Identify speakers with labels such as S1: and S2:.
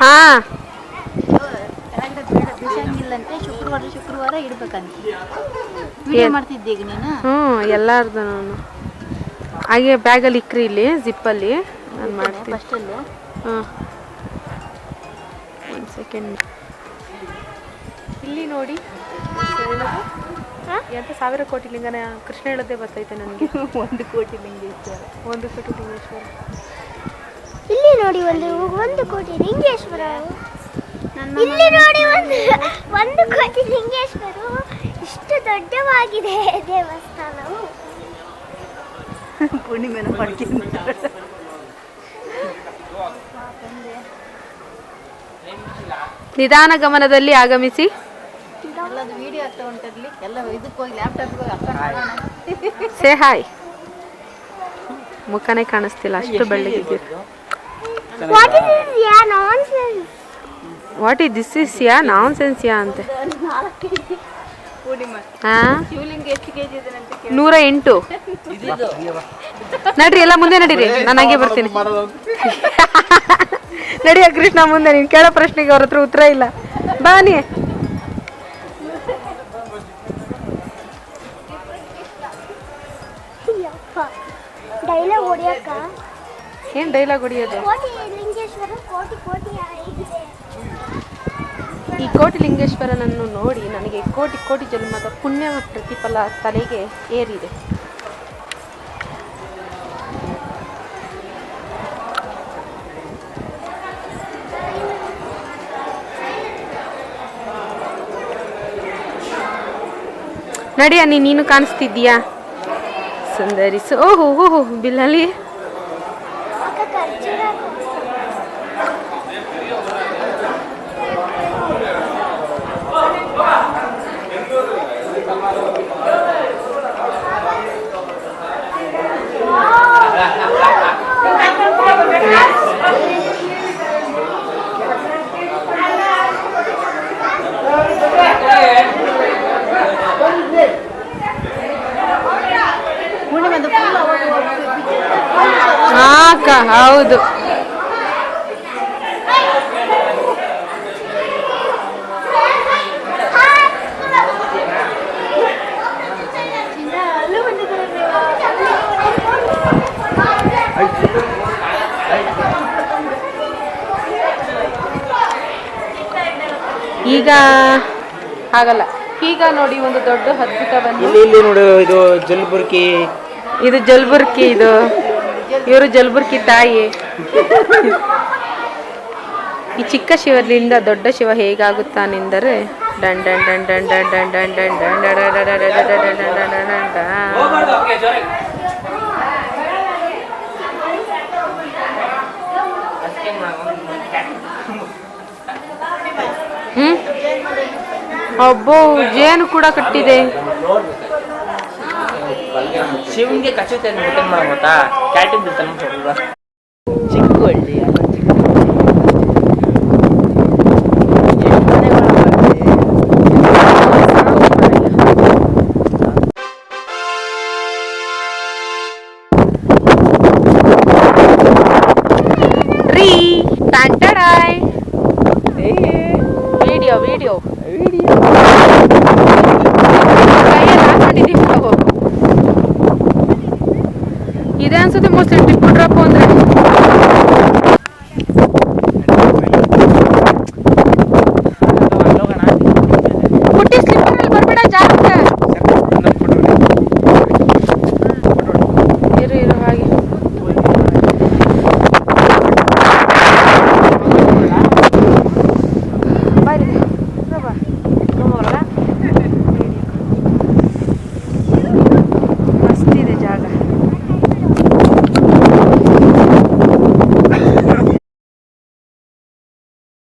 S1: ಹಾ.
S2: ಬಿಸಂಗಿಲ್ಲಂತೆ ಶುಕ್ರವಾರ ಶುಕ್ರವಾರ ಇಡ್ಬೇಕಂತ. ವಿಡಿಯೋ ಮಾಡ್ತಿದ್ದೆ ಈಗ ನೀನು?
S1: ಹ್ಞೂ ಎಲ್ಲಾರ್ದು ನಾನು. ಹಾಗೆ ಬ್ಯಾಗಲ್ಲಿ ಇಕ್ರಿ ಇಲ್ಲಿ ಜಿಪ್ಪಲ್ಲಿ. ನಾನು ಮಾಡ್ತೀನಿ.
S2: ಫಸ್ಟಲ್ಲಿ.
S1: ಹಾಂ ಒಂದು ಸೆಕೆಂಡ್ ಇಲ್ಲಿ ನೋಡಿ. ಎಂಟು ಸಾವಿರ ಕೋಟಿ ಲಿಂಗನ ಕೃಷ್ಣ ಹೇಳೋದೇ ಬರ್ತೈತೆ ನನಗೆ.
S2: ಒಂದು ಕೋಟಿ ಲಿಂಗೇಶ್ವರ
S1: ಒಂದು ಕೋಟಿ ಲಿಂಗೇಶ್ವರ.
S3: ನೋಡಿ ಒಂದು ಒಂದು ಕೋಟಿ ಲಿಂಗೇಶ್ವರ. ಇಲ್ಲಿ ನೋಡಿ ಒಂದು ಒಂದು ಕೋಟಿ ಲಿಂಗೇಶ್ವರ. ಇಷ್ಟು ದೊಡ್ಡವಾಗಿದೆ ದೇವಸ್ಥಾನವು.
S2: ಪೂರ್ಣಿಮೆನ
S1: ನಿಧಾನ ಗಮನದಲ್ಲಿ ಆಗಮಿಸಿ. ಸೇ ಹಾಯ್ ಮುಖನೇ ಕಾಣಿಸ್ತಿಲ್ಲ. ಅಷ್ಟು ಬೆಳ್ಳಗಿದ್ದೀರಿ.
S3: What is this ya
S1: nonsense what is this is ya nonsense ya ಅಂತೆ. ನೂರ ಎಂಟು. ನಡ್ರಿ ಎಲ್ಲ ಮುಂದೆ ನಡೀರಿ. ನಾನು ಹಾಗೆ ಬರ್ತೀನಿ. ನಡಿಯ ಕೃಷ್ಣ ಮುಂದೆ ನೀನು ಕೇಳೋ ಪ್ರಶ್ನೆಗೆ ಅವ್ರ ಹತ್ರ ಉತ್ತರ ಇಲ್ಲ. ಬಾನಿ
S3: ಡೈಲಾಗ್ ಹೊಡಿಯಕ್ಕ?
S1: ಏನ್ ಡೈಲಾಗ್ ಹೊಡಿಯೋದು? ಈ ಕೋಟಿ ಲಿಂಗೇಶ್ವರನನ್ನು ನೋಡಿ ನನಗೆ ಕೋಟಿ ಕೋಟಿ ಜನ್ಮದ ಪುಣ್ಯ ಪ್ರತಿಫಲ ತಲೆಗೆ ಏರಿದೆ. ನಡಿಯ ನೀ ನೀನು ಕಾಣಿಸ್ತಿದ್ದೀಯಾ? ಸುಂದರಿಸು ಓಹೋ ಓಹೋ ಬಿಲ್ಲಲ್ಲಿ. Gracias. ಹೌದು. ಈಗ ಆಗಲ್ಲ ಈಗ ನೋಡಿ ಒಂದು ದೊಡ್ಡ ಅದ್ಭುತವನ್ನು.
S4: ಇಲ್ಲಿ ಇಲ್ಲಿ ನೋಡು ಇದು ಜಲ್ಬುರ್ಕಿ.
S1: ಇದು ಜಲ್ಬುರ್ಕಿ ಇದು. ಇವರು ಜಲ್ಬುರ್ಗಿ ತಾಯಿ ಈ ಚಿಕ್ಕ ಶಿವಲಿಂದ ದೊಡ್ಡ ಶಿವ ಹೇಗಾಗುತ್ತಾನೆಂದರೆ ಡನ್ ಡನ್ ಡನ್ ಡನ್ ಡನ್ ಡನ್ ಡನ್ ಡನ್ ಡನ್. ಹ್ಮ್ ಅಬ್ಬೋ ಜೇನು ಕೂಡ ಕಟ್ಟಿದೆ
S4: ಶಿವನ್ಗೆ ಕಚ್ಚುತ್ತೆ ಅಂತ ಮಾಡ ಗೊತ್ತಾ ಕ್ಯಾಟಿನ್ ಬಿಡ್ತಾನೆ ಸ್ವಲ್ಪ ಚಿಕ್ಕ ಹಳ್ಳಿ
S1: video video. Video. ಇದೇ ಅನ್ಸುತ್ತೆ ಮೋಸ್ಟ್ಲಿ ಟಿಪ್ಪು ಡ್ರಾಪ್ ಅಂದ್ರೆ